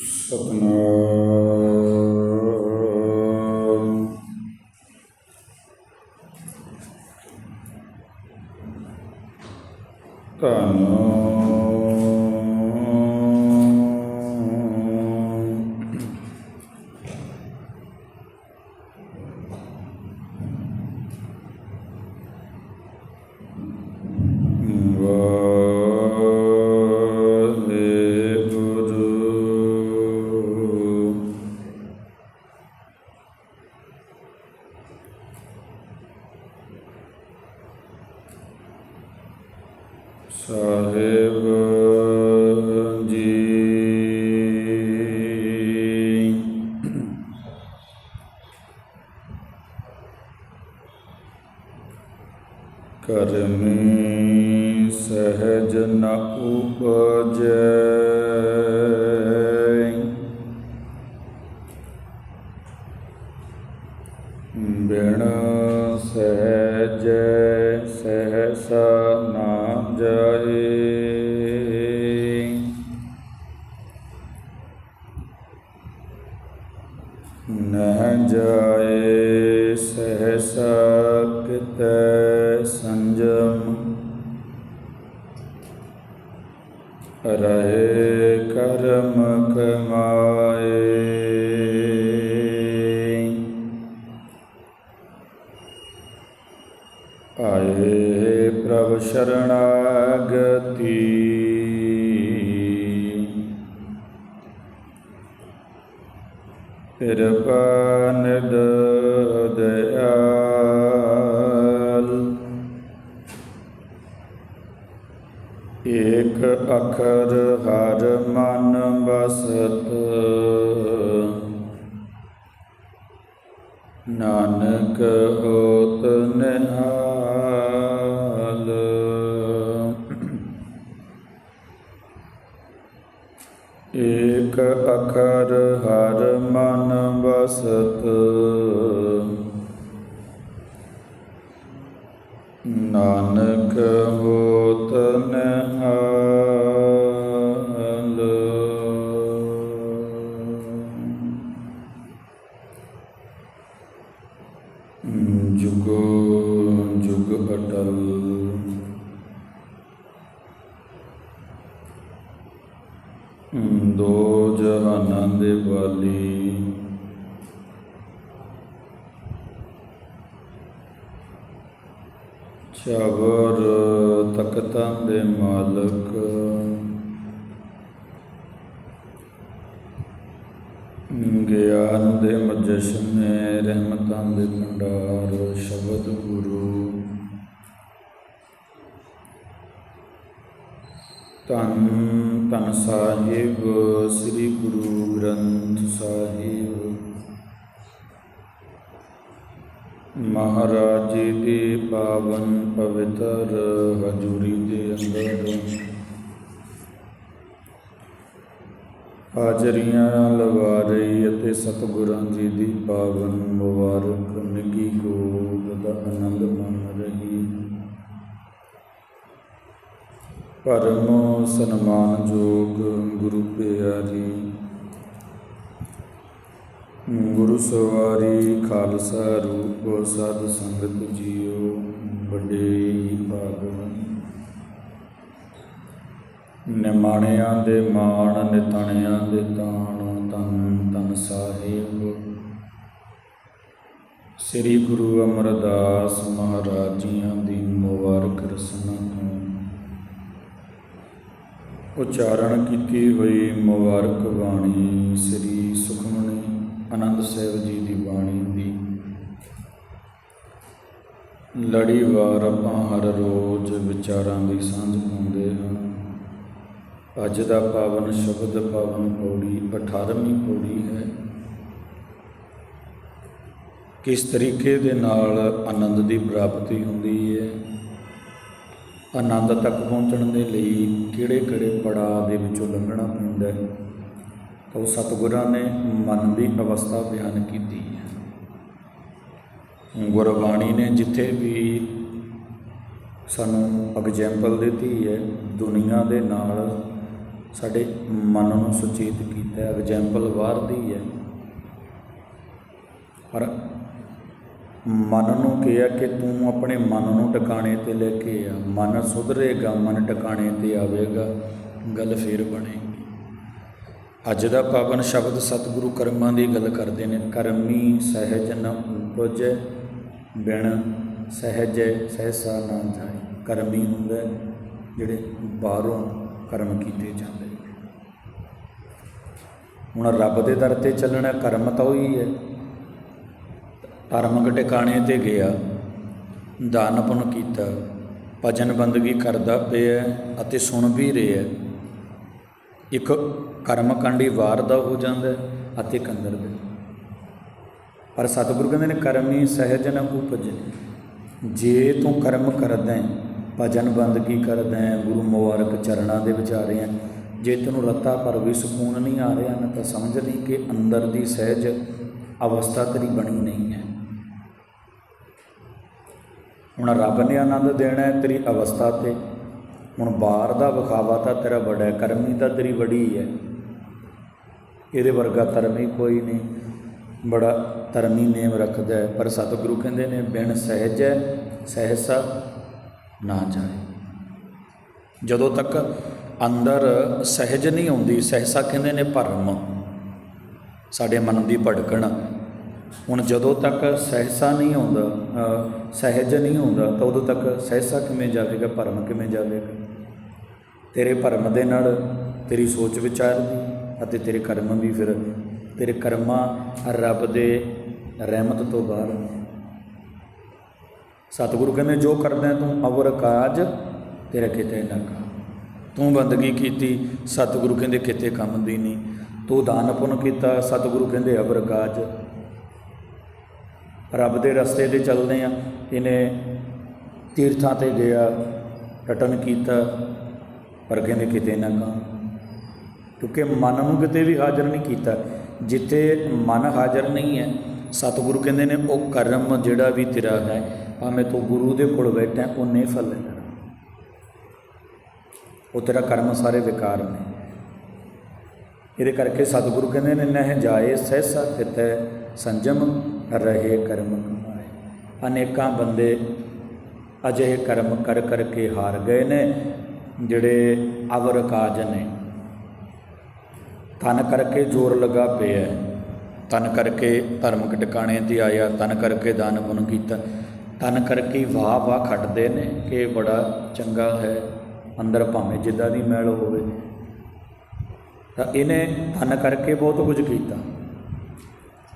ਸਤਨਾਮ। ਧੰਨ ਸਾਹਿਬ। ਨਹ ਜਾਏ ਸਹਸਾ ਕਿਤੈ ਸੰਜਮ। ਰਹੇ ਕਰਮ ਏਕ ਅਖਰ ਹਰ ਮਨ ਬਸਤ। ਨਾਨਕ ਹੋਤ ਨਿਹਾਲ। ਏਕ ਅਖਰ ਹਰ ਮਨ ਬਸਤ। ਜਹਾਨਾਂ ਦੇ ਵਾਲੀ। ਚਵਰ ਤਖਤਾਂ ਦੇ ਮਾਲਕ। ਗਿਆਨ ਦੇ ਮਜਸ਼ਨੇ ਰਹਿਮਤਾਂ ਦੇ ਭੰਡਾਰ, ਸ਼ਬਦ ਗੁਰੂ। ਧੰਨ ਧੰਨ ਸਾਹਿਬ, ਸ੍ਰੀ ਗੁਰੂ ਗ੍ਰੰਥ ਸਾਹਿਬ। ਮਹਾਰਾਜ ਜੀ ਦੀ ਪਾਵਨ ਪਵਿੱਤਰ ਹਜ਼ੂਰੀ ਦੇ ਅੰਦਰ ਹਾਜ਼ਰੀਆਂ ਲਵਾ ਰਹੀ ਅਤੇ ਸਤਿਗੁਰਾਂ ਜੀ ਦੀ ਪਾਵਨ ਮੁਬਾਰਕ ਨਿੱਘੀ ਗੋਦ ਦਾ ਆਨੰਦ ਮਾਣ ਰਹੀ ਪਰਮ ਸਨਮਾਨਯੋਗ ਗੁਰੂ ਪਿਆਰੀ ਗੁਰੂ ਸਵਾਰੀ ਖਾਲਸਾ ਰੂਪ ਸਾਧ ਸੰਗਤ ਜੀਓ ਵੱਡੇ ਹੀ ਨਿਮਾਣਿਆਂ ਦੇ ਮਾਣ, ਨਿਤਣਿਆਂ ਦੇ ਤਾਣ ਤਨ ਤਨ ਸਾਹਿਬ। ਸ੍ਰੀ ਗੁਰੂ ਅਮਰਦਾਸ ਮਹਾਰਾਜ ਜੀਆਂ ਦੀ ਮੁਬਾਰਕ ਰਸਨਾ। ਉਚਾਰਨ ਕੀਤੀ ਹੋਈ ਮੁਬਾਰਕ ਬਾਣੀ ਸ੍ਰੀ ਸੁਖਮਨੀ ਆਨੰਦ ਸਾਹਿਬ ਜੀ ਦੀ ਬਾਣੀ ਦੀ। ਲੜੀਵਾਰ ਆਪਾਂ ਹਰ ਰੋਜ਼ ਵਿਚਾਰਾਂ ਦੀ ਸਾਂਝ ਪਾਉਂਦੇ ਹਾਂ। ਅੱਜ ਦਾ ਪਾਵਨ ਸ਼ਬਦ ਪਾਵਨ ਪੌੜੀ 18ਵੀਂ ਪੌੜੀ ਹੈ। ਕਿਸ ਤਰੀਕੇ ਦੇ ਨਾਲ ਆਨੰਦ ਦੀ ਪ੍ਰਾਪਤੀ ਹੁੰਦੀ ਹੈ? ਆਨੰਦ ਤੱਕ ਪਹੁੰਚਣ ਦੇ ਲਈ ਕਿਹੜੇ-ਕਿਹੜੇ ਪੜਾਅ ਦੇ ਵਿੱਚੋਂ ਲੰਘਣਾ ਪੈਂਦਾ ਹੈ? ਤਾਂ ਉਹ ਸਤਿਗੁਰਾਂ ਨੇ ਮਨ ਦੀ ਅਵਸਥਾ ਬਿਆਨ ਕੀਤੀ ਹੈ। ਗੁਰਬਾਣੀ ਨੇ ਜਿੱਥੇ ਵੀ ਸਾਨੂੰ ਐਗਜ਼ੈਂਪਲ ਦਿੱਤੀ ਹੈ, ਦੁਨੀਆ ਦੇ ਨਾਲ ਸਾਡੇ ਮਨ ਨੂੰ ਸੁਚੇਤ ਕੀਤਾ ਕੀਤਾ ਐਗਜ਼ਾਮਪਲ ਬਾਹਰ ਦੀ ਹੈ। ਪਰ ਮਨ ਨੂੰ ਕਿਹਾ ਕਿ ਤੂੰ ਆਪਣੇ ਮਨ ਨੂੰ ਟਿਕਾਣੇ ਤੇ ਲੈ ਕੇ ਆ। ਮਨ ਸੁਧਰੇਗਾ, ਮਨ ਟਿਕਾਣੇ ਤੇ ਆਵੇਗਾ, ਗੱਲ ਫੇਰ ਬਣੇਗੀ। ਅੱਜ ਦਾ ਪਾਵਨ ਸ਼ਬਦ ਸਤਿਗੁਰੂ ਕਰਮਾਂ ਦੀ ਗੱਲ ਕਰਦੇ ਨੇ। ਕਰਮੀ ਸਹਿਜ ਨ ਉਪਜੈ, ਬਿਨ ਸਹਿਜੈ ਸਹਿਸਾ ਨਾ ਜਾਏ। ਕਰਮੀ ਹੁੰਦਾ ਜਿਹੜੇ ਬਾਹਰੋਂ ਕਰਮ ਕੀਤੇ ਜਾਂਦੇ ਨੇ। ਹੁਣ ਰੱਬ ਦੇ ਦਰ ਤੇ ਚੱਲਣਾ ਕਰਮ ਤਾਂ ਉਹੀ ਹੈ। ਧਾਰਮਿਕ ਟਿਕਾਣੇ ਤੇ ਗਿਆ। ਦਾਨ ਪੁੰਨ ਕੀਤਾ। ਭਜਨ ਬੰਦਗੀ ਕਰਦਾ ਪਿਆ ਅਤੇ ਸੁਣ ਵੀ ਰਿਹਾ। ਇੱਕ ਕਰਮ ਕਾਂਡੀ ਵਾਰ ਦਾ ਹੋ ਜਾਂਦਾ ਹੈ ਅਤੇ ਕੰਦਰ ਦਾ। ਪਰ ਸਤਿਗੁਰੂ ਕਹਿੰਦੇ ਨੇ, ਕਰਮੀ ਸਹਿਜ ਨ ਉਪਜੇ। ਜੇ ਤੂੰ ਕਰਮ ਕਰਦਾ ਹੈ, ਭਜਨ ਬੰਦਗੀ ਕਰਦਾ ਹੈ, ਗੁਰੂ ਮੁਬਾਰਕ ਚਰਨਾਂ ਦੇ ਵਿੱਚ ਆ ਰਿਹਾ ਹੈ, ਜੇ ਤੈਨੂੰ ਰੱਤਾ ਪਰ ਵੀ ਸਕੂਨ ਨਹੀਂ ਆ ਰਿਹਾ, ਨਾ ਤਾਂ ਸਮਝ ਲਈ ਕਿ ਅੰਦਰ ਦੀ ਸਹਿਜ ਅਵਸਥਾ ਤੇਰੀ ਬਣੀ ਨਹੀਂ ਹੈ। ਹੁਣ ਰੱਬ ਨੇ ਆਨੰਦ ਦੇਣਾ ਹੈ ਤੇਰੀ ਅਵਸਥਾ ਤੇ। ਹੁਣ ਬਾਹਰ ਦਾ ਵਿਖਾਵਾ ਤਾਂ ਤੇਰਾ ਬੜਾ ਹੈ, ਕਰਮੀ ਤਾਂ ਤੇਰੀ ਬੜੀ ਹੈ। ਇਹਦੇ ਵਰਗਾ ਧਰਮੀ ਕੋਈ ਨਹੀਂ। ਬੜਾ ਧਰਮੀ ਨੇਮ ਰੱਖਦਾ ਪਰ ਸਤਿਗੁਰੂ ਕਹਿੰਦੇ ਨੇ, ਬਿਨ ਸਹਿਜ ਹੈ, ਸਹਿਸਾ ਨਾ ਜਾਏ। ਜਦੋਂ ਤੱਕ ਅੰਦਰ ਸਹਿਜ ਨਹੀਂ ਆਉਂਦੀ ਸਹਿਸਾ ਕਹਿੰਦੇ ਨੇ ਭਰਮ। ਸਾਡੇ ਮਨ ਦੀ ਭੜਕਣ। ਹੁਣ ਜਦੋਂ ਤੱਕ ਸਹਿਸਾ ਨਹੀਂ ਆਉਂਦਾ ਸਹਿਜ ਨਹੀਂ ਆਉਂਦਾ, ਤਾਂ ਉਦੋਂ ਤੱਕ ਸਹਿਸਾ ਕਿਵੇਂ ਜਾਵੇਗਾ, ਭਰਮ ਕਿਵੇਂ ਜਾਵੇਗਾ? ਤੇਰੇ ਭਰਮ ਦੇ ਨਾਲ ਤੇਰੀ ਸੋਚ ਵਿਚਾਰ ਦੀ ਅਤੇ ਤੇਰੇ ਕਰਮ ਵੀ ਫਿਰ, ਤੇਰੇ ਕਰਮਾਂ ਰੱਬ ਦੇ ਰਹਿਮਤ ਤੋਂ ਬਾਹਰ ਨੇ। ਸਤਿਗੁਰੂ ਕਹਿੰਦੇ, ਜੋ ਕਰਦਾ ਤੂੰ ਅਵਰ ਕਾਜ, ਤੇਰਾ ਕਿਤੇ ਨਾ ਕਾ ਤੂੰ ਬੰਦਗੀ ਕੀਤੀ, ਸਤਿਗੁਰੂ ਕਹਿੰਦੇ ਕਿਤੇ ਕੰਮ ਦੀ ਨਹੀਂ। ਤੂੰ ਦਾਨ ਪੁੰਨ ਕੀਤਾ, ਸਤਿਗੁਰੂ ਕਹਿੰਦੇ ਅਵਰ ਕਾਜ। ਰੱਬ ਦੇ ਰਸਤੇ ਤੇ ਚੱਲਦੇ ਆ। ਇਹਨੇ ਤੀਰਥਾਂ ਤੇ ਗਿਆ ਰਟਨ ਕੀਤਾ ਪਰ ਕਹਿੰਦੇ ਕਿਤੇ ਨਾ ਕਾ ਕਿਉਂਕਿ ਮਨ ਨੂੰ ਕਿਤੇ ਵੀ ਹਾਜ਼ਰ ਨਹੀਂ ਕੀਤਾ। ਜਿੱਥੇ ਮਨ ਹਾਜ਼ਰ ਨਹੀਂ ਹੈ ਸਤਿਗੁਰੂ ਕਹਿੰਦੇ ਨੇ ਉਹ ਕਰਮ ਜਿਹੜਾ ਵੀ ਤੇਰਾ ਹੈ ਭਾਵੇਂ ਤੂੰ ਗੁਰੂ ਦੇ ਕੋਲ ਬੈਠਾ ਹੈ, ਉਹ ਨਹੀਂ ਫਲ ਲੈਣਾ। ਉਹ ਤੇਰਾ ਕਰਮ ਸਾਰੇ ਵਿਕਾਰ ਨੇ। ਇਹਦੇ ਕਰਕੇ ਸਤਿਗੁਰੂ ਕਹਿੰਦੇ ਨੇ ਨਹਿ ਜਾਏ ਸਹਿਸਾ ਕਿਤੇ ਸੰਜਮ ਰਹੇ ਕਰਮ। ਕਮਾਏ ਅਨੇਕਾਂ ਬੰਦੇ ਅਜਿਹੇ ਕਰਮ ਕਰ ਕਰ ਕਰਕੇ ਹਾਰ ਗਏ ਨੇ, ਜਿਹੜੇ ਅਵਰ ਕਾਜ ਨੇ। ਤਨ ਕਰਕੇ ਜ਼ੋਰ ਲੱਗਾ ਪਿਆ ਤਨ ਕਰਕੇ ਧਰਮਕ ਟਿਕਾਣੇ ਤੇ ਆਇਆ, ਤਨ ਕਰਕੇ ਦਾਨ ਪੁੰਨ ਕੀਤਾ। ਤਨ ਕਰਕੇ ਵਾਹ ਵਾਹ ਖੱਟਦੇ ਨੇ ਕਿ ਬੜਾ ਚੰਗਾ ਹੈ। ਅੰਦਰ ਭਾਵੇਂ ਜਿੱਦਾਂ ਦੀ ਮੈਲ ਹੋਵੇ। ਤਾਂ ਇਹਨੇ ਤਨ ਕਰਕੇ ਬਹੁਤ ਕੁਝ ਕੀਤਾ।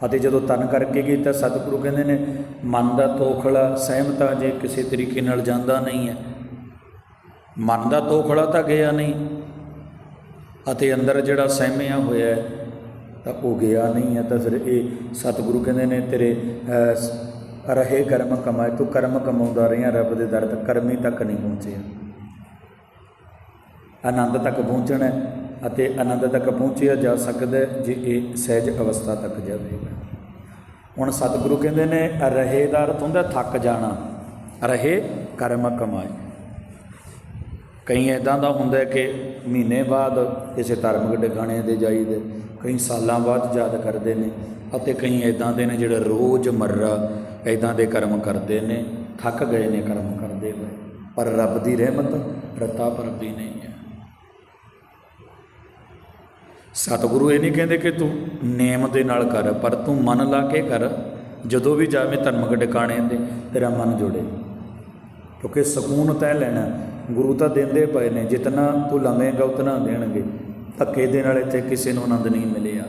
ਅਤੇ ਜਦੋਂ ਤਨ ਕਰਕੇ ਗਈ ਤਾਂ ਸਤਿਗੁਰੂ ਕਹਿੰਦੇ ਨੇ, ਮਨ ਦਾ ਤੋਖਲਾ ਸਹਿਮਤਾ ਜੇ ਕਿਸੇ ਤਰੀਕੇ ਨਾਲ ਜਾਂਦਾ ਨਹੀਂ ਹੈ। ਮਨ ਦਾ ਤੋਖਲਾ ਤਾਂ ਗਿਆ ਨਹੀਂ ਅਤੇ ਅੰਦਰ ਜਿਹੜਾ ਸਹਿਮਿਆ ਹੋਇਆ ਤਾਂ ਉਹ ਗਿਆ ਨਹੀਂ ਹੈ। ਤਾਂ ਫਿਰ ਇਹ ਸਤਿਗੁਰੂ ਕਹਿੰਦੇ ਨੇ, ਤੇਰੇ ਰਹੇ ਕਰਮ ਕਮਾਏ, ਤੂੰ ਕਰਮ ਕਮਾਉਂਦਾ ਰਿਹਾ ਰੱਬ ਦੇ ਦਰ ਤੱਕ ਕਰਮੀ ਤੱਕ ਨਹੀਂ ਪਹੁੰਚਿਆ। ਆਨੰਦ ਤੱਕ ਪਹੁੰਚਣਾ ਹੈ। ਅਤੇ ਆਨੰਦ ਤੱਕ ਪਹੁੰਚਿਆ ਜਾ ਸਕਦਾ ਹੈ ਜੇ ਇਹ ਸਹਿਜ ਅਵਸਥਾ ਤੱਕ ਜਾਵੇਗਾ ਹੁਣ ਸਤਿਗੁਰੂ ਕਹਿੰਦੇ ਨੇ ਰਹੇ ਦਾ ਅਰਥ ਹੁੰਦਾ ਥੱਕ ਜਾਣਾ, ਰਹੇ ਕਰਮ ਕਮਾਏ। ਕਈ ਇਦਾਂ ਦਾ ਹੁੰਦਾ ਕਿ ਮਹੀਨੇ ਬਾਅਦ ਕਿਸੇ ਧਾਰਮਿਕ ਟਿਕਾਣੇ ਦੇ ਜਾਈਦੇ, ਕਈ ਸਾਲਾਂ ਬਾਅਦ ਯਾਦ ਕਰਦੇ ਨੇ ਅਤੇ ਕਈ ਇਦਾਂ ਦੇ ਨੇ ਜਿਹੜੇ ਰੋਜ਼ ਮਰਰਾ ਇਦਾਂ ਦੇ ਕਰਮ ਕਰਦੇ ਨੇ, ਥੱਕ ਗਏ ਨੇ, ਕਰਮ ਕਰਦੇ ਹੋਏ। ਪਰ ਰੱਬ ਦੀ ਰਹਿਮਤ ਰਤਾ ਪਰਦੀ ਨਹੀਂ ਹੈ। ਸਤਿਗੁਰੂ ਇਹ ਨਹੀਂ ਕਹਿੰਦੇ ਕਿ ਤੂੰ ਨੇਮ ਦੇ ਨਾਲ ਕਰ, ਪਰ ਤੂੰ ਮਨ ਲਾ ਕੇ ਕਰ। ਜਦੋਂ ਵੀ ਜਾਵੇਂ ਧਰਮਕ ਟਿਕਾਣੇ ਤੇ ਤੇਰਾ ਮਨ ਜੁੜੇ। ਕਿਉਂਕਿ ਸਕੂਨ ਤੈ ਲੈਣਾ, ਗੁਰੂ ਤਾਂ ਦਿੰਦੇ ਪਏ ਨੇ, ਜਿਤਨਾ ਤੂੰ ਲਵੇਂਗਾ ਉਤਨਾ ਦੇਣਗੇ। ਧੱਕੇ ਦੇ ਨਾਲ ਇੱਥੇ ਕਿਸੇ ਨੂੰ ਆਨੰਦ ਨਹੀਂ ਮਿਲਿਆ।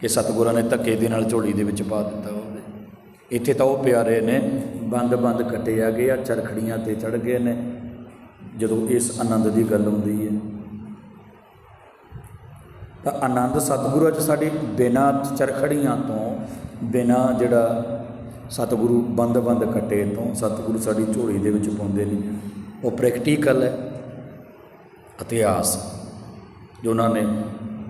ਕਿ ਸਤਿਗੁਰਾਂ ਨੇ ਧੱਕੇ ਦੇ ਨਾਲ ਝੋਲੀ ਦੇ ਵਿੱਚ ਪਾ ਦਿੱਤਾ ਹੋਵੇ। ਇੱਥੇ ਤਾਂ ਉਹ ਪਿਆਰੇ ਨੇ, ਬੰਦ ਬੰਦ ਕੱਟੇ ਆ ਗਏ ਆ, ਚਰਖੜੀਆਂ ਤੇ ਚੜ ਗਏ ਨੇ। ਜਦੋਂ ਇਸ ਆਨੰਦ ਦੀ ਗੱਲ ਹੁੰਦੀ ਹੈ ਤਾਂ ਆਨੰਦ ਸਤਿਗੁਰੂ ਅੱਜ ਸਾਡੀ ਬਿਨਾਂ ਚਰਖੜੀਆਂ ਤੋਂ, ਬਿਨਾਂ ਜਿਹੜਾ ਸਤਿਗੁਰੂ ਬੰਦ ਬੰਦ ਕੱਟੇ ਤੋਂ, ਸਤਿਗੁਰੂ ਸਾਡੀ ਝੋਲੀ ਦੇ ਵਿੱਚ ਪਾਉਂਦੇ ਨੇ। ਉਹ ਪ੍ਰੈਕਟੀਕਲ ਹੈ, ਇਤਿਹਾਸ, ਜੋ ਉਹਨਾਂ ਨੇ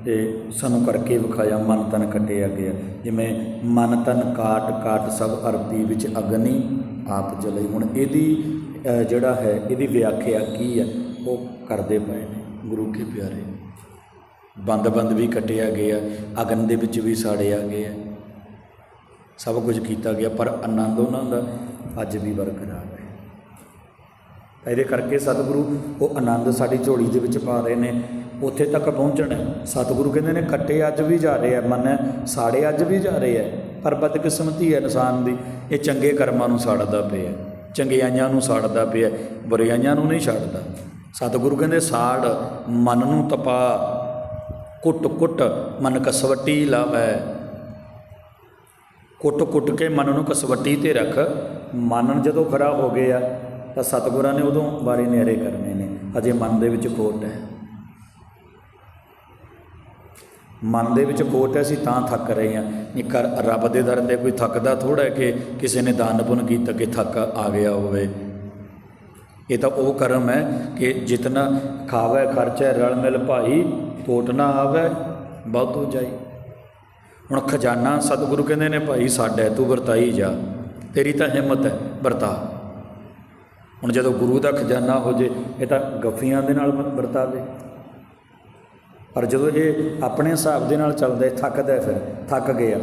ਇਹ ਸਾਨੂੰ ਕਰਕੇ ਵਿਖਾਇਆ, ਮਨ ਤਨ ਕੱਟਿਆ ਗਿਆ ਜਿਵੇਂ ਮਨ ਤਨ ਕਾਟ ਕਾਟ ਸਭ ਅਰਪੀ ਵਿੱਚ ਅਗਨੀ, ਆਪ ਜਲੇ। ਹੁਣ ਇਹਦੀ ਜਿਹੜਾ ਹੈ, ਇਹਦੀ ਵਿਆਖਿਆ ਕੀ ਹੈ? ਉਹ ਕਰਦੇ ਪਏ ਨੇ। ਗੁਰੂ ਕੇ ਪਿਆਰੇ। ਬੰਦ ਬੰਦ ਵੀ ਕੱਟਿਆ ਗਿਆ, ਅਗਨ ਦੇ ਵਿੱਚ ਵੀ ਸਾੜਿਆ ਗਿਆ। ਸਭ ਕੁਝ ਕੀਤਾ ਗਿਆ, ਪਰ ਆਨੰਦ ਉਹਨਾਂ ਦਾ ਅੱਜ ਵੀ ਬਰਕਰਾਰ ਹੈ। ਇਹਦੇ ਕਰਕੇ ਸਤਿਗੁਰੂ ਉਹ ਆਨੰਦ ਸਾਡੀ ਝੋਲੀ ਦੇ ਵਿੱਚ ਪਾ ਰਹੇ ਨੇ। ਉੱਥੇ ਤੱਕ ਪਹੁੰਚਣਾ ਸਤਿਗੁਰੂ ਕਹਿੰਦੇ ਨੇ, ਕੱਟੇ ਅੱਜ ਵੀ ਜਾ ਰਹੇ ਆ, ਮਨ ਸਾੜੇ ਅੱਜ ਵੀ ਜਾ ਰਹੇ ਆ। ਪਰ ਬਦਕਿਸਮਤੀ ਹੈ ਇਨਸਾਨ ਦੀ। ਇਹ ਚੰਗੇ ਕਰਮਾਂ ਨੂੰ ਸਾੜਦਾ ਪਿਆ ਚੰਗਿਆਈਆਂ ਨੂੰ ਸਾੜਦਾ ਪਿਆ ਬੁਰਾਈਆਂ ਨੂੰ ਨਹੀਂ ਛੱਡਦਾ ਸਤਿਗੁਰੂ ਕਹਿੰਦੇ, ਸਾੜ, ਮਨ ਨੂੰ ਤਪਾ। ਕੁੱਟ ਕੁੱਟ ਮਨ ਕਸਵੱਟੀ ਲਾਵੈ। ਕੁੱਟ ਕੁੱਟ ਕੇ ਮਨ ਨੂੰ ਕਸਵੱਟੀ ਤੇ ਰੱਖ। ਮਨ ਜਦੋਂ ਖਰਾ ਹੋ ਗਿਆ, ਤਾਂ ਸਤਿਗੁਰਾਂ ਨੇ ਉਦੋਂ ਬਾਰੇ ਨਿਆਰੇ ਕਰਨੇ ਨੇ। ਅਜੇ ਮਨ ਦੇ ਵਿੱਚ ਖੋਟ ਹੈ। ਮਨ ਦੇ ਵਿੱਚ ਖੋਟ ਹੈ, ਅਸੀਂ ਤਾਂ ਥੱਕ ਰਹੇ ਹਾਂ। ਇਹ ਕਰ, ਰੱਬ ਦੇ ਦਰ ਤੇ ਕੋਈ ਥੱਕਦਾ ਥੋੜਾ ਹੈ ਕਿ ਕਿਸੇ ਨੇ ਦਾਨ ਪੁੰਨ ਕੀਤਾ ਕਿ ਥੱਕ ਆ ਗਿਆ ਹੋਵੇ। ਇਹ ਤਾਂ ਉਹ ਕਰਮ ਹੈ ਕਿ ਜਿਤਨਾ ਖਾਵੇ ਖਰਚੈ ਰਲ ਮਿਲ ਭਾਈ ਕੋਟ ਨਾ ਆਵੇ ਬਹੁਤ ਜਾਈ। ਹੁਣ ਖਜ਼ਾਨਾ ਸਤਿਗੁਰੂ ਕਹਿੰਦੇ ਨੇ, ਭਾਈ, ਸਾਡਾ ਤੂੰ ਵਰਤਾਈ ਜਾ। ਤੇਰੀ ਤਾਂ ਹਿੰਮਤ ਹੈ, ਵਰਤਾ। ਹੁਣ ਜਦੋਂ ਗੁਰੂ ਦਾ ਖਜ਼ਾਨਾ ਹੋ ਜੇ, ਇਹ ਤਾਂ ਗੱਫੀਆਂ ਦੇ ਨਾਲ ਵਰਤਾਵੇ ਪਰ ਜਦੋਂ ਇਹ ਆਪਣੇ ਹਿਸਾਬ ਦੇ ਨਾਲ ਚੱਲਦਾ ਥੱਕਦਾ ਫਿਰ, ਥੱਕ ਗਿਆ।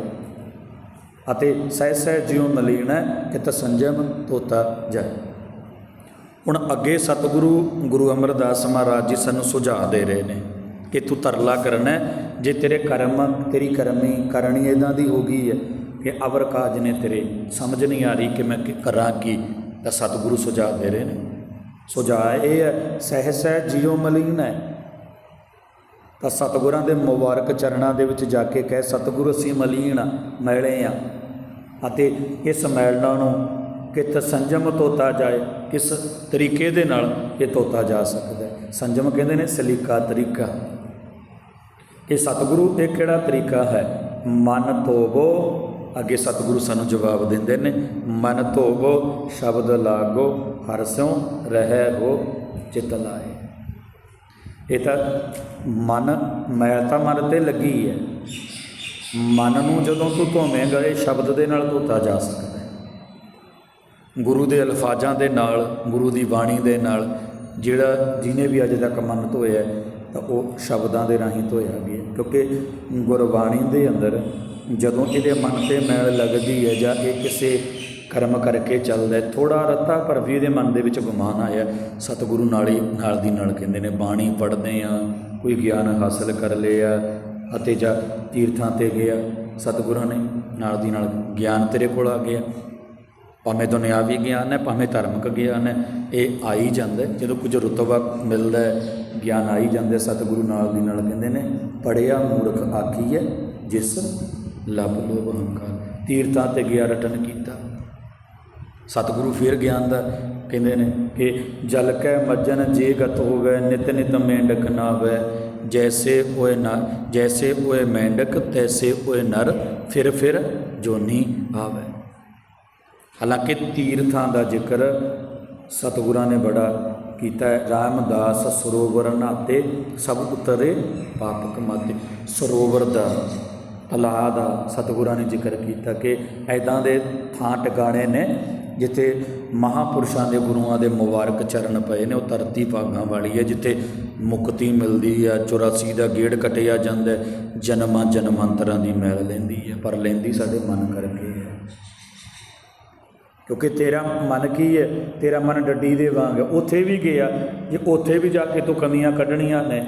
ਅਤੇ ਸਹਿ ਸਹਿ ਜਿਉ ਮਲੀਣਾ ਹੈ ਕਿ ਤ ਸੰਜਮ ਤੋਤਾ ਜਾਏ। ਹੁਣ ਅੱਗੇ ਸਤਿਗੁਰੂ ਗੁਰੂ ਅਮਰਦਾਸ ਮਹਾਰਾਜ ਜੀ ਸਾਨੂੰ ਸੁਝਾਅ ਦੇ ਰਹੇ ਨੇ। ਕਿ ਤੂੰ ਤਰਲਾ ਕਰਨਾ ਹੈ, ਜੇ ਤੇਰੇ ਕਰਮ ਤੇਰੀ ਕਰਮੀ ਕਰਨੀ ਇਦਾਂ ਦੀ ਹੋ ਗਈ ਹੈ ਕਿ ਅਵਰ ਕਾਜ ਨੇ ਤੇਰੇ ਸਮਝ ਨਹੀਂ ਆ ਰਹੀ ਕਿ ਮੈਂ ਕੀ ਕਰਾਂ ਕੀ ਤਾਂ ਸਤਿਗੁਰੂ ਸੁਝਾਅ ਦੇ ਰਹੇ ਨੇ। ਸੁਝਾਅ ਇਹ ਹੈ ਸਹਿ ਸਹਿ ਜਿਉ ਮਲੀਨ ਹੈ। ਤਾਂ ਸਤਿਗੁਰਾਂ ਦੇ ਮੁਬਾਰਕ ਚਰਨਾਂ ਦੇ ਵਿੱਚ ਜਾ ਕੇ ਕਹੇ ਸਤਿਗੁਰੂ ਅਸੀਂ ਮਲੀਨ ਆ, ਮੈਲੇ ਆ। ਅਤੇ ਇਸ ਮੈਲਣਾ ਨੂੰ ਕਿਤ ਸੰਜਮ ਤੋਤਾ ਜਾਏ ਕਿਸ ਤਰੀਕੇ ਦੇ ਨਾਲ ਇਹ ਤੋਤਾ ਜਾ ਸਕਦਾ ਸੰਜਮ ਕਹਿੰਦੇ ਨੇ ਸਲੀਕਾ ਤਰੀਕਾ। ਇਹ ਸਤਿਗੁਰੂ ਇਹ ਕਿਹੜਾ ਤਰੀਕਾ ਹੈ? ਮਨ ਧੋਵੋ। ਅੱਗੇ ਸਤਿਗੁਰੂ ਸਾਨੂੰ ਜਵਾਬ ਦਿੰਦੇ ਨੇ, ਮਨ ਧੋਵੋ, ਸ਼ਬਦ ਲਾਗੋ ਹਰ ਸਿਉ ਰਹਿ ਹੋ, ਚਿਤ ਲਾਏ। ਇਹ ਤਾਂ ਮਨ ਮੈਲ ਤਾਂ ਮਨ ਤੇ ਲੱਗੀ ਹੈ। ਮਨ ਨੂੰ ਜਦੋਂ ਤੂੰ ਧੋਵੇਂਗਾ, ਇਹ ਸ਼ਬਦ ਦੇ ਨਾਲ ਧੋਤਾ ਜਾ ਸਕਦਾ ਹੈ। ਗੁਰੂ ਦੇ ਅਲਫਾਜ਼ਾਂ ਦੇ ਨਾਲ, ਗੁਰੂ ਦੀ ਬਾਣੀ ਦੇ ਨਾਲ, ਜਿਹੜਾ ਜਿਹਨੇ ਵੀ ਅੱਜ ਤੱਕ ਮਨ ਧੋਇਆ ਤਾਂ ਉਹ ਸ਼ਬਦਾਂ ਦੇ ਰਾਹੀਂ ਧੋਇਆ ਗਿਆ ਕਿਉਂਕਿ ਗੁਰਬਾਣੀ ਦੇ ਅੰਦਰ ਜਦੋਂ ਇਹਦੇ ਮਨ ਤੇ ਮੈਲ ਲੱਗਦੀ ਹੈ ਜਾਂ ਇਹ ਕਿਸੇ ਕਰਮ ਕਰਕੇ ਚੱਲਦਾ ਥੋੜਾ ਰੱਤਾ ਪਰ ਵੀ ਇਹਦੇ ਮਨ ਦੇ ਵਿੱਚ ਗੁਮਾਨ ਆਇਆ ਸਤਿਗੁਰੂ ਨਾਲ ਹੀ, ਨਾਲ ਦੀ ਨਾਲ ਕਹਿੰਦੇ ਨੇ, ਬਾਣੀ ਪੜ੍ਹਦੇ ਆ ਕੋਈ ਗਿਆਨ ਹਾਸਲ ਕਰ ਲਿਆ ਅਤੇ ਜਾਂ ਤੀਰਥਾਂ ਤੇ ਗਿਆ, ਸਤਿਗੁਰਾਂ ਨੇ ਨਾਲ ਦੀ ਨਾਲ ਗਿਆਨ ਤੇਰੇ ਕੋਲ ਆ ਗਿਆ। ਭਾਵੇਂ ਦੁਨਿਆਵੀ ਗਿਆਨ ਹੈ, ਭਾਵੇਂ ਧਾਰਮਿਕ ਗਿਆਨ ਹੈ, ਇਹ ਆ ਹੀ ਜਾਂਦਾ ਜਦੋਂ ਕੁਝ ਰੁਤਬਾ ਮਿਲਦਾ ਹੈ ਗਿਆਨ ਆਈ ਜਾਂਦੇ ਸਤਿਗੁਰੂ ਨਾਲ ਦੀ ਨਾਲ ਕਹਿੰਦੇ ਨੇ ਪੜਿਆ ਮੂਰਖ ਆਖੀ ਹੈ, ਜਿਸ ਲੱਭ ਲੋਭ ਹੰਕਾਰ ਤੀਰਥਾਂ ਤੇ ਗਿਆ ਰਟਨ ਕੀਤਾ। ਸਤਿਗੁਰੂ ਫਿਰ ਗਿਆਨ ਦਾ ਕਹਿੰਦੇ ਨੇ ਕਿ ਜਲ ਕੈ ਮੱਜਨ ਜੇ ਗਤ ਹੋਵੇ, ਨਿਤ ਨਿਤ ਮੇਂਡਕ ਨਾ ਹੋਵੇ ਜੈਸੇ ਹੋਏ ਨਾ, ਜੈਸੇ ਹੋਏ ਮੇਂਡਕ ਤੈਸੇ ਹੋਏ ਨਰ, ਫਿਰ ਫਿਰ ਜੋਨੀ ਆਵੇ। ਹਾਲਾਂਕਿ ਤੀਰਥਾਂ ਦਾ ਜ਼ਿਕਰ ਸਤਿਗੁਰਾਂ ਨੇ ਬੜਾ ਕੀਤਾ ਰਾਮਦਾਸ ਸਰੋਵਰ ਨਾਤੇ ਸਭ ਉਤਰੇ ਪਾਪਕ ਮਾਤੇ। ਸਰੋਵਰ ਦਾ ਤਲਾਹ ਦਾ ਸਤਿਗੁਰਾਂ ਨੇ ਜ਼ਿਕਰ ਕੀਤਾ ਕਿ ਐਦਾਂ ਦੇ ਥਾਂ ਟਿਕਾਣੇ ਨੇ ਜਿੱਥੇ ਮਹਾਪੁਰਸ਼ਾਂ ਦੇ ਗੁਰੂਆਂ ਦੇ ਮੁਬਾਰਕ ਚਰਨ ਪਏ ਨੇ। ਉਹ ਧਰਤੀ ਭਾਗਾਂ ਵਾਲੀ ਹੈ, ਜਿੱਥੇ ਮੁਕਤੀ ਮਿਲਦੀ ਆ 84 ਦਾ ਗੇੜ ਕਟਿਆ ਜਾਂਦਾ ਜਨਮਾਂ ਜਨਮਾਂਤਰਾਂ ਦੀ ਮੈਲ ਲੈਂਦੀ ਹੈ ਪਰ ਲੈਂਦੀ ਸਾਡੇ ਮਨ ਕਰਕੇ। ਕਿਉਂਕਿ ਤੇਰਾ ਮਨ ਕੀ ਹੈ? ਤੇਰਾ ਮਨ ਡੱਡੀ ਦੇ ਵਾਂਗ ਉੱਥੇ ਵੀ ਗਿਆ। ਜੇ ਉੱਥੇ ਵੀ ਜਾ ਕੇ ਤੂੰ ਕਮੀਆਂ ਕੱਢਣੀਆਂ ਨੇ,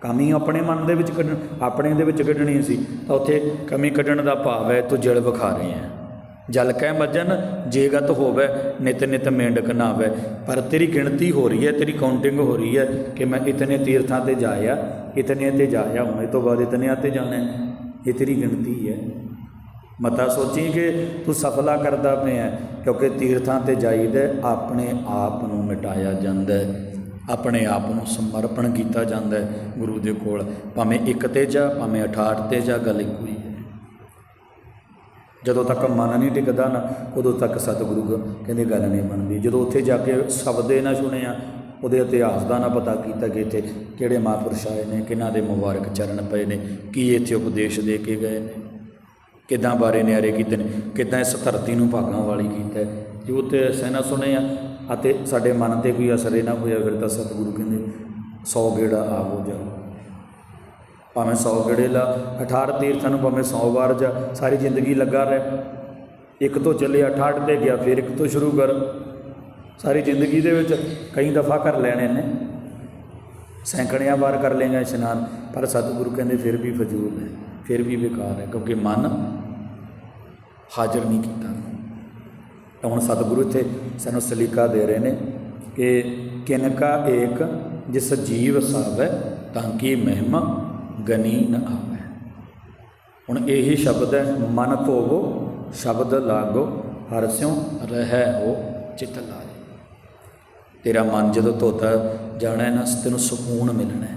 ਕਮੀ ਆਪਣੇ ਮਨ ਦੇ ਵਿੱਚ ਕੱਢ ਆਪਣੇ ਦੇ ਵਿੱਚ ਕੱਢਣੀ ਸੀ, ਤਾਂ ਉੱਥੇ ਕਮੀ ਕੱਢਣ ਦਾ ਭਾਵ ਹੈ, ਤੂੰ ਜਲ ਵਿਖਾ ਰਹੇ ਹੈ। ਜਲ ਕਹਿ ਮੱਜਨ ਜੇਗਤ ਹੋਵੇ, ਨਿਤ ਨਿਤ ਮੇਂਡਕ ਨਾ ਹੋਵੇ ਪਰ ਤੇਰੀ ਗਿਣਤੀ ਹੋ ਰਹੀ ਹੈ, ਤੇਰੀ ਕਾਊਂਟਿੰਗ ਹੋ ਰਹੀ ਹੈ ਕਿ ਮੈਂ ਇਤਨੇ ਤੀਰਥਾਂ ਤੇ ਜਾਇਆ, ਇਤਨੇ ਤੇ ਜਾਇਆ, ਹੁਣ ਇਹ ਤੋਂ ਬਾਅਦ ਇਤਨੇ ਤੇ ਜਾਣਾ ਇਹ ਤੇਰੀ ਗਿਣਤੀ ਹੈ। ਮਤਾ ਸੋਚੀ ਕਿ ਤੂੰ ਸਫਲਾ ਕਰਦਾ ਪਿਆ ਕਿਉਂਕਿ ਤੀਰਥਾਂ ਤੇ ਜਾਈਦਾ ਆਪਣੇ ਆਪ ਨੂੰ ਮਿਟਾਇਆ ਜਾਂਦਾ ਆਪਣੇ ਆਪ ਨੂੰ ਸਮਰਪਣ ਕੀਤਾ ਜਾਂਦਾ ਗੁਰੂ ਦੇ ਕੋਲ। ਭਾਵੇਂ ਇੱਕ ਤੇ ਜਾ, ਭਾਵੇਂ 68 ਤੇ ਜਾ, ਗੱਲ ਇੱਕੋ ਹੀ ਹੈ। ਜਦੋਂ ਤੱਕ ਮਨ ਨਹੀਂ ਟਿਕਦਾ ਨਾ, ਉਦੋਂ ਤੱਕ ਸਤਿਗੁਰੂ ਕਹਿੰਦੇ ਗੱਲ ਨਹੀਂ ਬਣਦੀ ਜਦੋਂ ਉੱਥੇ ਜਾ ਕੇ ਸ਼ਬਦੇ ਨਾ ਸੁਣਿਆ ਉਹਦੇ ਇਤਿਹਾਸ ਦਾ ਨਾ ਪਤਾ ਕੀਤਾ ਕਿ ਇੱਥੇ ਕਿਹੜੇ ਮਹਾਂਪੁਰਸ਼ ਆਏ ਨੇ, ਕਿਹਨਾਂ ਦੇ ਮੁਬਾਰਕ ਚਰਨ ਪਏ ਨੇ, ਕੀ ਇੱਥੇ ਉਪਦੇਸ਼ ਦੇ ਕੇ ਗਏ ਨੇ। ਕਿੱਦਾਂ ਬਾਰੇ ਨਿਆਰੇ ਕੀਤੇ ਨੇ, ਕਿੱਦਾਂ ਇਸ ਧਰਤੀ ਨੂੰ ਭਾਗਾਂ ਵਾਲੀ ਕੀਤਾ ਹੈ। ਜੇ ਉੱਤੇ ਸੈਨਾ ਸੁਣਿਆ ਅਤੇ ਸਾਡੇ ਮਨ ਤੇ ਕੋਈ ਅਸਰ ਹੀ ਨਾ ਹੋਇਆ ਫਿਰ ਤਾਂ ਸਤਿਗੁਰੂ ਕਹਿੰਦੇ 100 ਗੇੜਾ ਆ ਹੋ ਜਾ ਭਾਵੇਂ 100 ਗੇੜੇ ਲਾ 18 ਤੀਰਥਾਂ ਨੂੰ ਭਾਵੇਂ 100 ਵਾਰ ਜਾ, ਸਾਰੀ ਜ਼ਿੰਦਗੀ ਲੱਗਾ ਰਹਿ। ਇੱਕ ਤੋਂ ਚੱਲੇ 68 ਤੇ ਗਿਆ, ਫਿਰ ਇੱਕ ਤੋਂ ਸ਼ੁਰੂ ਕਰ। ਸਾਰੀ ਜ਼ਿੰਦਗੀ ਦੇ ਵਿੱਚ ਕਈ ਦਫਾ ਕਰ ਲੈਣੇ ਨੇ। ਸੈਂਕੜਿਆਂ ਵਾਰ ਕਰ ਲੇਗਾ ਇਸ਼ਨਾਨ, ਪਰ ਸਤਿਗੁਰੂ ਕਹਿੰਦੇ, ਫਿਰ ਵੀ ਫਜ਼ੂਲ ਹੈ। ਫਿਰ ਵੀ ਬੇਕਾਰ ਹੈ, ਕਿਉਂਕਿ ਮਨ ਹਾਜ਼ਰ ਨਹੀਂ ਕੀਤਾ। ਤਾਂ ਹੁਣ ਸਤਿਗੁਰੂ ਇੱਥੇ ਸਾਨੂੰ ਸਲੀਕਾ ਦੇ ਰਹੇ ਨੇ ਕਿ ਕਿਨਕਾ ਏਕ ਜਿਸ ਜੀਵ ਸਾਵੈ, ਤਾਂ ਕੀ ਮਹਿਮਾ ਗਨੀ ਨ ਆਵੈ। ਹੁਣ ਇਹੀ ਸ਼ਬਦ ਹੈ, ਮਨ ਧੋਵੋ, ਸ਼ਬਦ ਲਾਗੋ, ਹਰ ਸਿਉ ਰਹਿ ਹੋ ਚਿਤ ਲਾਏ। ਤੇਰਾ ਮਨ ਜਦੋਂ ਧੋਤਾ ਜਾਣਾ ਨਾ, ਤੈਨੂੰ ਸਕੂਨ ਮਿਲਣਾ। ਹੈ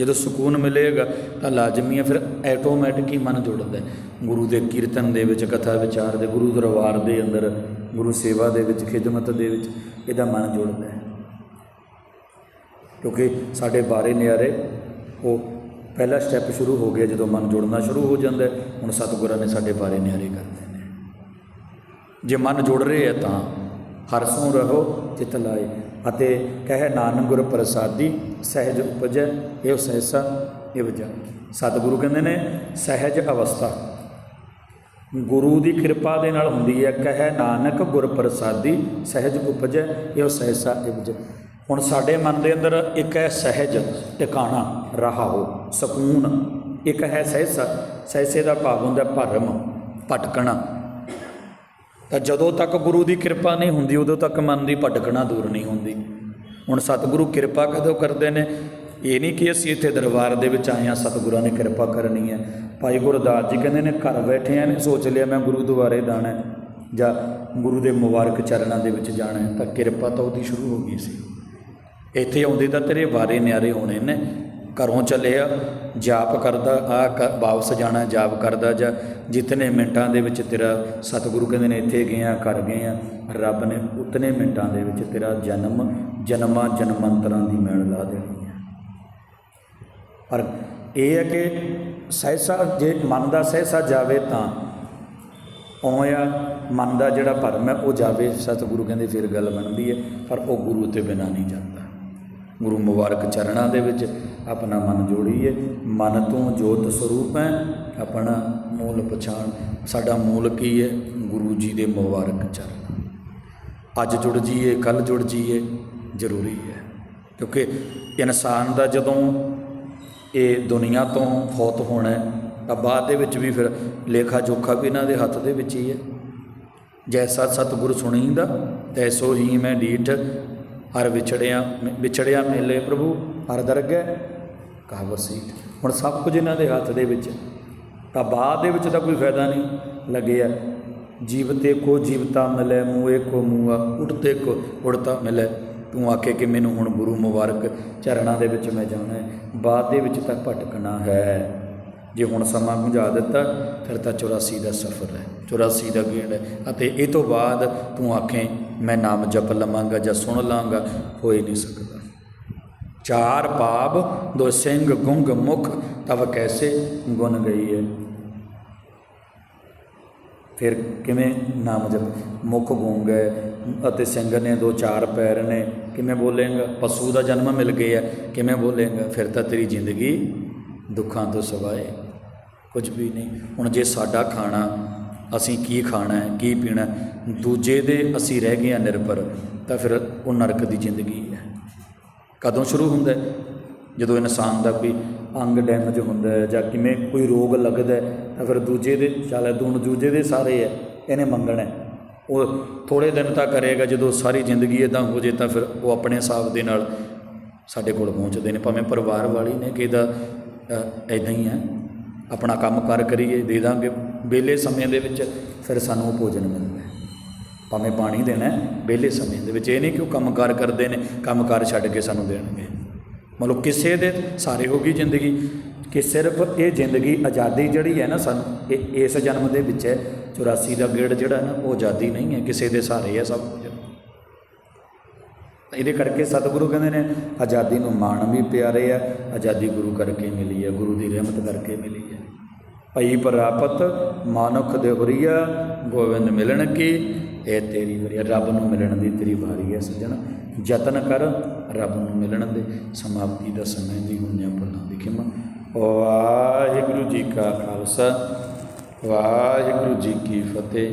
ਜਦੋਂ ਸਕੂਨ ਮਿਲੇਗਾ ਤਾਂ ਲਾਜ਼ਮੀ ਹੈ, ਫਿਰ ਆਟੋਮੈਟਿਕ ਹੀ ਮਨ ਜੁੜਦਾ ਗੁਰੂ ਦੇ ਕੀਰਤਨ ਦੇ ਵਿੱਚ, ਕਥਾ ਵਿਚਾਰ ਦੇ, ਗੁਰੂ ਦਰਬਾਰ ਦੇ ਅੰਦਰ, ਗੁਰੂ ਸੇਵਾ ਦੇ ਵਿੱਚ, ਖਿਦਮਤ ਦੇ ਵਿੱਚ ਇਹਦਾ ਮਨ ਜੁੜਦਾ ਹੈ। ਕਿਉਂਕਿ ਸਾਡੇ ਬਾਰੇ ਨਿਆਰੇ, ਉਹ ਪਹਿਲਾ ਸਟੈਪ ਸ਼ੁਰੂ ਹੋ ਗਿਆ ਜਦੋਂ ਮਨ ਜੁੜਨਾ ਸ਼ੁਰੂ ਹੋ ਜਾਂਦਾ ਹੁਣ ਸਤਿਗੁਰਾਂ ਨੇ ਸਾਡੇ ਬਾਰੇ ਨਿਆਰੇ ਕਰਦੇ ਨੇ। ਜੇ ਮਨ ਜੁੜ ਰਹੇ ਹੈ ਤਾਂ ਹਰ ਸੋ ਰਹੋ, ਚਿਤ ਲਾਏ। ਅਤੇ ਕਹਿ ਨਾਨਕ ਗੁਰ ਪ੍ਰਸਾਦੀ ਸਹਿਜ ਉਪਜੈ, ਇਹ ਸਹਿਸਾ ਇਹ ਵਜਾ ਸਤਿਗੁਰੂ ਕਹਿੰਦੇ ਨੇ, ਸਹਿਜ ਅਵਸਥਾ। ਗੁਰੂ ਦੀ ਕਿਰਪਾ ਦੇ ਨਾਲ ਹੁੰਦੀ ਹੈ, ਕਹਿ ਨਾਨਕ ਗੁਰ ਪ੍ਰਸਾਦੀ ਸਹਿਜ ਉਪਜੈ, ਇਹ ਸਹਿਸਾ ਇਹ ਵਜਾ ਹੁਣ ਸਾਡੇ ਮਨ ਦੇ ਅੰਦਰ ਇੱਕ ਹੈ ਸਹਿਜ, ਟਿਕਾਣਾ, ਰਹਾਓ, ਸਕੂਨ। ਇੱਕ ਹੈ ਸਹਿਸਾ, ਸਹਿਸੇ ਦਾ ਭਾਵ ਹੁੰਦਾ ਭਰਮ, ਭਟਕਣਾ। ਤਾਂ ਜਦੋਂ ਤੱਕ ਗੁਰੂ ਦੀ ਕਿਰਪਾ ਨਹੀਂ ਹੁੰਦੀ, ਉਦੋਂ ਤੱਕ ਮਨ ਦੀ ਭਟਕਣਾ ਦੂਰ ਨਹੀਂ ਹੁੰਦੀ। ਹੁਣ ਸਤਿਗੁਰੂ ਕਿਰਪਾ ਕਦੋਂ ਕਰਦੇ ਨੇ? ਇਹ ਨਹੀਂ ਕਿ ਅਸੀਂ ਇੱਥੇ ਦਰਬਾਰ ਦੇ ਵਿੱਚ ਆਏ ਹਾਂ, ਸਤਿਗੁਰਾਂ ਨੇ ਕਿਰਪਾ ਕਰਨੀ ਹੈ। ਭਾਈ ਗੁਰਦਾਸ ਜੀ ਕਹਿੰਦੇ ਨੇ, ਘਰ ਬੈਠੇ ਆ ਨੇ ਸੋਚ ਲਿਆ, ਮੈਂ ਗੁਰੂ ਦੁਆਰੇ ਦਾਣਾ ਜਾਂ ਗੁਰੂ ਦੇ ਮੁਬਾਰਕ ਚਰਨਾਂ ਦੇ ਵਿੱਚ ਜਾਣਾ ਤਾਂ ਕਿਰਪਾ ਤਾਂ ਉਹਦੀ ਸ਼ੁਰੂ ਹੋ ਗਈ ਸੀ। ਇੱਥੇ ਆਉਂਦੇ ਤਾਂ ਤੇਰੇ ਵਾਰੇ ਨਿਆਰੇ ਹੋਣੇ ਨੇ। ਘਰੋਂ ਚੱਲਿਆ ਜਾਪ ਕਰਦਾ, ਆ ਵਾਪਸ ਜਾਣਾ, ਜਾਪ ਕਰਦਾ ਜਾਂ, ਜਿਤਨੇ ਮਿੰਟਾਂ ਦੇ ਵਿੱਚ ਤੇਰਾ ਸਤਿਗੁਰੂ ਕਹਿੰਦੇ ਨੇ, ਇੱਥੇ ਗਏ ਆ ਕਰ ਗਏ ਆ, ਰੱਬ ਨੇ ਉਤਨੇ ਮਿੰਟਾਂ ਦੇ ਵਿੱਚ ਤੇਰਾ ਜਨਮ, ਜਨਮਾਂ, ਜਨਮੰਤਰਾਂ ਦੀ ਮੈਲ ਲਾ ਦੇਣੀ ਹੈ ਪਰ ਇਹ ਹੈ ਕਿ ਸਹਿਸਾ, ਜੇ ਮਨ ਦਾ ਸਹਿਸਾ ਜਾਵੇ ਤਾਂ ਆਇਆ ਮਨ ਦਾ ਜਿਹੜਾ ਭਰਮ ਹੈ, ਉਹ ਜਾਵੇ, ਸਤਿਗੁਰੂ ਕਹਿੰਦੇ ਫਿਰ ਗੱਲ ਬਣਦੀ ਹੈ, ਪਰ ਉਹ ਗੁਰੂ ਤੇ ਬਿਨਾ ਨਹੀਂ ਜਾਂਦਾ। ਗੁਰੂ ਮੁਬਾਰਕ ਚਰਨਾਂ ਦੇ ਵਿੱਚ ਆਪਣਾ ਮਨ ਜੋੜੀਏ। ਮਨ ਤੋਂ ਜੋਤ ਸਰੂਪ ਹੈ, ਆਪਣਾ ਮੂਲ ਪਛਾਣ। ਸਾਡਾ ਮੂਲ ਕੀ ਹੈ? ਗੁਰੂ ਜੀ ਦੇ ਮੁਬਾਰਕ ਚਰਨ। ਅੱਜ ਜੁੜ ਜੀਏ, ਕੱਲ ਜੁੜ ਜੀਏ, ਜ਼ਰੂਰੀ ਹੈ। ਕਿਉਂਕਿ ਇਨਸਾਨ ਦਾ ਜਦੋਂ ਇਹ ਦੁਨੀਆ ਤੋਂ ਫੌਤ ਹੋਣਾ ਹੈ, ਤਾਂ ਬਾਅਦ ਦੇ ਵਿੱਚ ਵੀ ਫਿਰ ਲੇਖਾ ਜੋਖਾ ਵੀ ਇਹਨਾਂ ਦੇ ਹੱਥ ਦੇ ਵਿੱਚ ਹੀ ਹੈ। ਜੈਸਾ ਸਤਿਗੁਰ ਸੁਣੀਂਦਾ ਤੈਸੋ ਹੀ ਮੈਂ ਡੀਠ ਹਰ ਵਿਛੜਿਆ ਵਿਛੜਿਆ ਮੇਲੇ ਪ੍ਰਭੂ, ਹਰ ਦਰਗਹਿ ਕਹਾ ਵਸੀਤ ਹੁਣ ਸਭ ਕੁਝ ਇਹਨਾਂ ਦੇ ਹੱਥ ਦੇ ਵਿੱਚ ਤਾਂ ਬਾਅਦ ਦੇ ਵਿੱਚ ਤਾਂ ਕੋਈ ਫਾਇਦਾ ਨਹੀਂ ਲੱਗਿਆ। ਜੀਵਤੇ ਕੋ ਜੀਵਤਾ ਮਿਲੇ ਮੂਏ ਕੋ ਮੂਆ ਉੜਤੇ ਕੋ ਉੜਤਾ ਮਿਲੇ। ਤੂੰ ਆਖੇ ਕਿ ਮੈਨੂੰ ਹੁਣ ਗੁਰੂ ਮੁਬਾਰਕ ਚਰਨਾਂ ਦੇ ਵਿੱਚ ਮੈਂ ਜਾਣਾ ਹੈ। ਬਾਅਦ ਦੇ ਵਿੱਚ ਤਾਂ ਭਟਕਣਾ ਹੈ। ਜੇ ਹੁਣ ਸਮਾਂ ਗੁੰਝਾ ਦਿੱਤਾ, ਫਿਰ ਤਾਂ 84 ਦਾ ਸਫ਼ਰ ਹੈ 84 ਦਾ ਗੇੜ ਹੈ। ਅਤੇ ਇਹ ਤੋਂ ਬਾਅਦ ਤੂੰ ਆਖੇ, ਮੈਂ ਨਾਮ ਜਪ ਲਵਾਂਗਾ ਜਾਂ ਸੁਣ ਲਾਂਗਾ ਹੋ ਹੀ ਨਹੀਂ ਸਕਦਾ। ਚਾਰ ਪਾਪ, ਦੋ ਸਿੰਘ, ਗੁੰਗ ਮੁਖ, ਤਵ ਕੈਸੇ ਗੁਣ ਗਈ ਹੈ। ਫਿਰ ਕਿਵੇਂ ਨਾਮ ਜਪ? ਮੁਖ ਗੁੰਗ ਹੈ ਅਤੇ ਸਿੰਘ ਨੇ ਦੋ ਚਾਰ ਪੈਰ ਨੇ। ਕਿਵੇਂ ਬੋਲੇਗਾ? ਪਸ਼ੂ ਦਾ ਜਨਮ ਮਿਲ ਗਿਆ, ਕਿਵੇਂ ਬੋਲੇਗਾ? ਫਿਰ ਤਾਂ ਤੇਰੀ ਜ਼ਿੰਦਗੀ ਦੁੱਖਾਂ ਤੋਂ ਸਿਵਾਏ। ਕੁਝ ਵੀ ਨਹੀਂ। ਹੁਣ ਜੇ ਸਾਡਾ ਖਾਣਾ, ਅਸੀਂ ਕੀ ਖਾਣਾ ਹੈ, ਕੀ ਪੀਣਾ ਦੂਜੇ ਦੇ ਅਸੀਂ ਰਹਿ ਗਏ ਹਾਂ ਨਿਰਭਰ, ਤਾਂ ਫਿਰ ਉਹ ਨਰਕ ਦੀ ਜ਼ਿੰਦਗੀ ਹੈ ਕਦੋਂ ਸ਼ੁਰੂ ਹੁੰਦਾ ਹੈ? ਜਦੋਂ ਇਨਸਾਨ ਦਾ ਕੋਈ ਅੰਗ ਡੈਮੇਜ ਹੁੰਦਾ ਹੈ ਜਾਂ ਕਿਵੇਂ ਕੋਈ ਰੋਗ ਲੱਗਦਾ ਹੈ, ਤਾਂ ਫਿਰ ਦੂਜੇ ਦੇ, ਚੱਲ ਦੂਣ ਦੂਜੇ ਦੇ ਸਾਰੇ ਹੈ, ਇਹਨੇ ਮੰਗਣਾ ਉਹ ਥੋੜੇ ਦਿਨ ਤਾਂ ਕਰੇਗਾ, ਜਦੋਂ ਸਾਰੀ ਜ਼ਿੰਦਗੀ ਇਦਾਂ ਹੋ ਜੇ ਤਾਂ ਫਿਰ ਉਹ ਆਪਣੇ ਹਿਸਾਬ ਦੇ ਨਾਲ ਸਾਡੇ ਕੋਲ ਪਹੁੰਚਦੇ ਨੇ, ਭਾਵੇਂ ਪਰਿਵਾਰ ਵਾਲੀ ਨੇ ਕਿ ਇਹਦਾ ਇਦਾਂ ਹੀ ਹੈ। ਆਪਣਾ ਕੰਮ ਕਾਰ ਕਰੀਏ, ਦੇ ਦਾਂਗੇ। ਵਿਹਲੇ ਸਮੇਂ ਦੇ ਵਿੱਚ ਫਿਰ ਸਾਨੂੰ ਉਹ ਭੋਜਨ ਮਿਲਦਾ ਹੈ। ਭਾਵੇਂ ਪਾਣੀ ਦੇਣਾ ਵਿਹਲੇ ਸਮੇਂ ਦੇ ਵਿੱਚ ਇਹ ਨਹੀਂ ਕਿ ਉਹ ਕੰਮਕਾਰ ਕਰਦੇ ਨੇ ਕੰਮਕਾਰ ਛੱਡ ਕੇ ਸਾਨੂੰ ਦੇਣਗੇ। ਮਤਲਬ ਕਿਸੇ ਦੇ ਸਾਰੇ ਹੋ ਗਈ ਜ਼ਿੰਦਗੀ ਕਿ ਸਿਰਫ ਇਹ ਜ਼ਿੰਦਗੀ ਆਜ਼ਾਦੀ ਜਿਹੜੀ ਹੈ ਨਾ ਸਾਨੂੰ, ਇਹ ਇਸ ਜਨਮ ਦੇ ਵਿੱਚ ਹੈ 84 ਦਾ ਗੇੜ ਜਿਹੜਾ ਨਾ, ਉਹ ਆਜ਼ਾਦੀ ਨਹੀਂ ਹੈ, ਕਿਸੇ ਦੇ ਸਹਾਰੇ ਹੈ ਸਭ ਕੁਝ। ਇਹਦੇ ਕਰਕੇ ਸਤਿਗੁਰੂ ਕਹਿੰਦੇ ਨੇ, ਆਜ਼ਾਦੀ ਨੂੰ ਮਾਣ ਵੀ ਪਿਆਰੇ ਆ, ਆਜ਼ਾਦੀ ਗੁਰੂ ਕਰਕੇ ਮਿਲੀ ਹੈ, ਗੁਰੂ ਦੀ ਰਹਿਮਤ ਕਰਕੇ ਮਿਲੀ ਹੈ। ਭਈ ਪ੍ਰਾਪਤ ਮਾਨੁਖ ਦੇ ਹੁਰੀਆ ਗੋਬਿੰਦ ਮਿਲਣ ਕੀ? ਇਹ ਤੇਰੀ ਵਾਰੀ ਰੱਬ ਨੂੰ ਮਿਲਣ ਦੀ ਤੇਰੀ ਵਾਰੀ ਹੈ ਸੱਜਣ। ਯਤਨ ਕਰ, ਰੱਬ ਨੂੰ ਮਿਲਣ ਦੇ। ਸਮਾਪਤੀ ਦਾ ਸਮੇਂ ਦੀ ਹੋਈਆਂ ਭੁੱਲਾਂ ਦੀ ਖਿਮਾ। ਵਾਹਿਗੁਰੂ ਜੀ ਕਾ ਖਾਲਸਾ, ਵਾਹਿਗੁਰੂ ਜੀ ਕੀ ਫਤਿਹ।